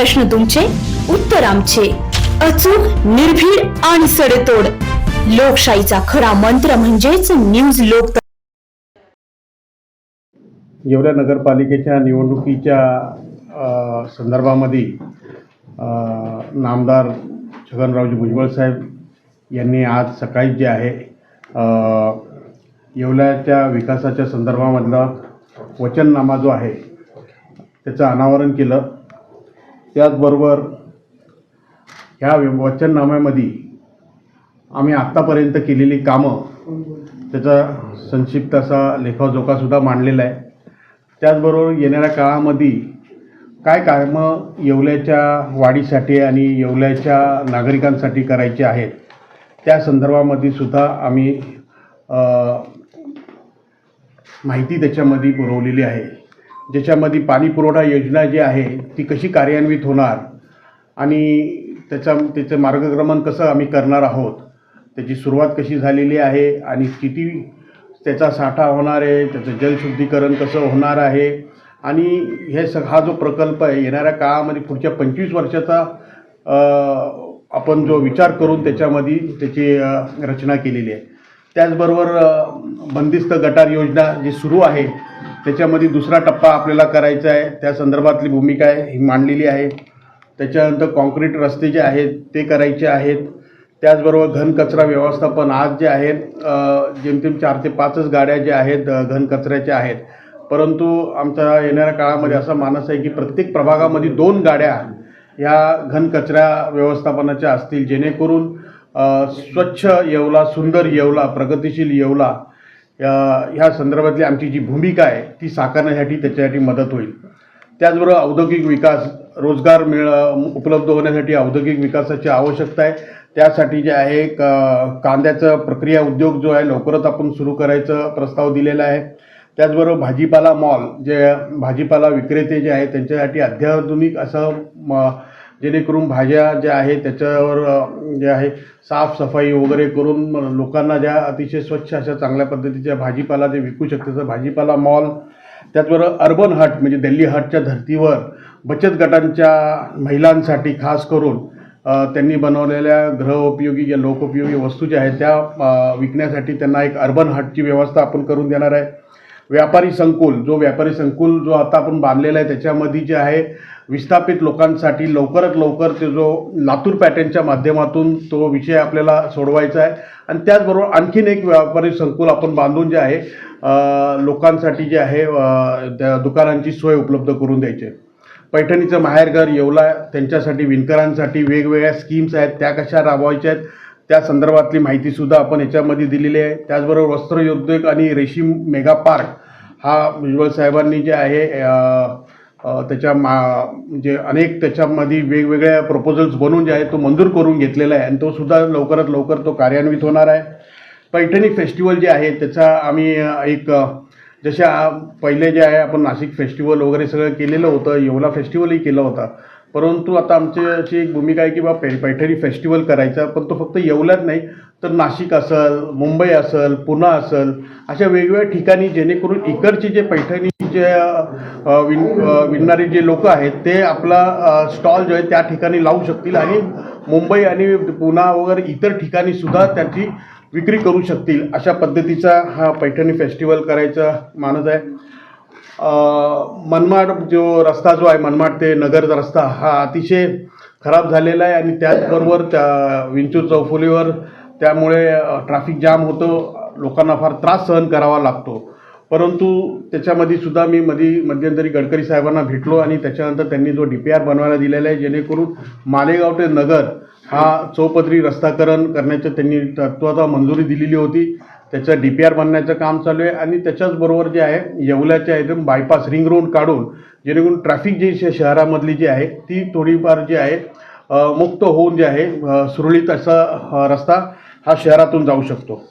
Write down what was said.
प्रश्न तुमचे उत्तर आमचे. अचूक निर्भीड आणि सडेतोड. लोकशाहीचा खरा मंत्र म्हणजेच न्यूज लोक येवल्या नगरपालिकेच्या निवडणुकीच्या संदर्भामध्ये नामदार छगनरावजी भुजबळ साहेब यांनी आज सकाळी जे आहे येवल्याच्या विकासाच्या संदर्भामधला वचननामा जो आहे त्याचं अनावरण केलं. त्याचबरोबर ह्या वचननाम्यामध्ये आम्ही आत्तापर्यंत केलेली कामं त्याचा संक्षिप्त असा लेखाजोखासुद्धा मांडलेला आहे. त्याचबरोबर येणाऱ्या काळामध्ये काय कामं येवल्याच्या वाढीसाठी आणि येवल्याच्या नागरिकांसाठी करायचे आहेत त्या संदर्भामध्ये सुद्धा आम्ही माहिती त्याच्यामध्ये पुरवलेली आहे. ज्याच्यामध्ये पाणी पुरवठा योजना जी आहे ती कशी कार्यान्वित होणार? आणि त्याचा त्याचं मार्गक्रमण कसं आम्ही करणार आहोत? त्याची सुरुवात कशी झालेली आहे? आणि किती त्याचा साठा होणार आहे? त्याचं जलशुद्धीकरण कसं होणार आहे? आणि हे स हा जो प्रकल्प आहे येणाऱ्या काळामध्ये पुढच्या पंचवीस वर्षाचा आपण जो विचार करून त्याच्यामध्ये त्याची रचना केलेली आहे. त्याचबरोबर बंदिस्त गटार योजना जी सुरू आहे त्याच्यामध्ये दुसरा टप्पा आपल्याला करायचा आहे. त्या संदर्भातली भूमिका आहे ही मांडलेली आहे. त्याच्यानंतर कॉन्क्रीट रस्ते जे आहेत ते करायचे आहेत. त्याचबरोबर घनकचरा व्यवस्थापन आज जे आहेत जेमतेम चार ते पाचच गाड्या ज्या आहेत घनकचऱ्याच्या आहेत. परंतु आमच्या येणाऱ्या काळामध्ये असा मानस आहे की प्रत्येक प्रभागामध्ये दोन गाड्या ह्या घनकचऱ्या व्यवस्थापनाच्या असतील. जेणेकरून स्वच्छ येवला सुंदर येवला प्रगतिशील येवला या ह्या संदर्भातली आमची जी भूमिका आहे ती साकारण्यासाठी त्याच्यासाठी मदत होईल. त्याचबरोबर औद्योगिक विकास रोजगार मिळ उपलब्ध होण्यासाठी औद्योगिक विकासाची आवश्यकता आहे. त्यासाठी जे आहे क- कांद्याचं प्रक्रिया उद्योग जो आहे लवकरच आपण सुरू करायचं प्रस्ताव दिलेला आहे. त्याचबरोबर भाजीपाला मॉल जे भाजीपाला विक्रेते जे आहेत त्यांच्यासाठी अत्याधुनिक असं म जेणेकरून भाज्या ज्या आहेत त्याच्यावर जे आहे साफसफाई वगैरे करून लोकांना ज्या अतिशय स्वच्छ अशा चांगल्या पद्धतीच्या भाजीपाला ते विकू शकते तर भाजीपाला मॉल त्याचबरोबर अर्बन हट म्हणजे दिल्ली हटच्या धर्तीवर बचत गटांच्या महिलांसाठी खास करून त्यांनी बनवलेल्या ग्रहउपयोगी ज्या लोकोपयोगी वस्तू ज्या आहेत त्या विकण्यासाठी त्यांना एक अर्बन हटची व्यवस्था आपण करून देणार आहे. व्यापारी संकुल जो व्यापारी संकुल जो आता आपण बांधलेला आहे त्याच्यामध्ये जे आहे विस्थापित लोकांसाठी लवकरात लवकर ते जो लातूर पॅटर्नच्या माध्यमातून तो विषय आपल्याला सोडवायचा आहे आणि त्याचबरोबर आणखीन एक व्यापारी संकुल आपण बांधून जे आहे लोकांसाठी जे आहे त्या दुकानांची सोय उपलब्ध करून द्यायची आहे. पैठणीचं माहेरघर येवला त्यांच्यासाठी विणकरांसाठी वेगवेगळ्या स्कीम्स आहेत त्या कशा राबवायच्या आहेत त्या संदर्भातली माहितीसुद्धा आपण याच्यामध्ये दिलेली आहे त्याचबरोबर वस्त्रोद्योग आणि रेशीम मेगा पार्क हा भुजबळ साहेबांनी जे आहे त्याच्या मा म्हणजे अनेक त्याच्यामध्ये वेगवेगळ्या प्रपोजल्स बनवून जे आहे तो मंजूर करून घेतलेला आहे. आणि तो सुद्धा लवकरात लवकर तो कार्यान्वित होणार आहे. पैठणी फेस्टिवल जे आहे त्याचा आम्ही एक जशा पहिले जे आहे आपण नाशिक फेस्टिवल वगैरे सगळं केलेलं होतं येवला फेस्टिवलही केलं होतं. परंतु आता आमची अशी एक भूमिका आहे की बा पै पैठणी फेस्टिवल करायचा पण तो फक्त येवल्यात नाही. तर नाशिक असेल मुंबई असेल पुणे असेल अशा वेगवेगळ्या ठिकाणी जेणेकरून इकडचे जे पैठणीचे विन विण विणणारे जे लोक आहेत ते आपला स्टॉल जो आहे त्या ठिकाणी लावू शकतील आणि मुंबई आणि पुणा वगैरे इतर ठिकाणी सुद्धा त्याची विक्री करू शकतील. अशा पद्धतीचा हा पैठणी फेस्टिवल करायचा मानत आहे. मनमाड जो रस्ता जो आहे मनमाड ते नगर रस्ता हा अतिशय खराब झालेला आहे आणि त्याचबरोबर त्या विंचूर चौफुलीवर त्यामुळे ट्रॅफिक जाम होतो लोकांना फार त्रास सहन करावा लागतो. परंतु त्याच्यामध्ये सुद्धा मी मधी मध्यंतरी गडकरी साहेबांना भेटलो आणि त्याच्यानंतर त्यांनी जो डी पी आर बनवायला दिलेला आहे जेणेकरून मालेगाव ते नगर हा चौपदरी रस्ताकरण करण्याचं त्यांनी तत्वाचा मंजुरी दिलेली होती. त्याचं डी पी आर बनण्याचं काम चालू आहे आणि त्याच्याचबरोबर जे आहे येवल्याच्या एकदम बायपास रिंग रोड काढून जेणेकरून ट्रॅफिक जी शहरामधली जी आहे ती थोडीफार जी आहे मुक्त होऊन जे आहे सुरळीत असा रस्ता हा शहरातून जाऊ शकतो.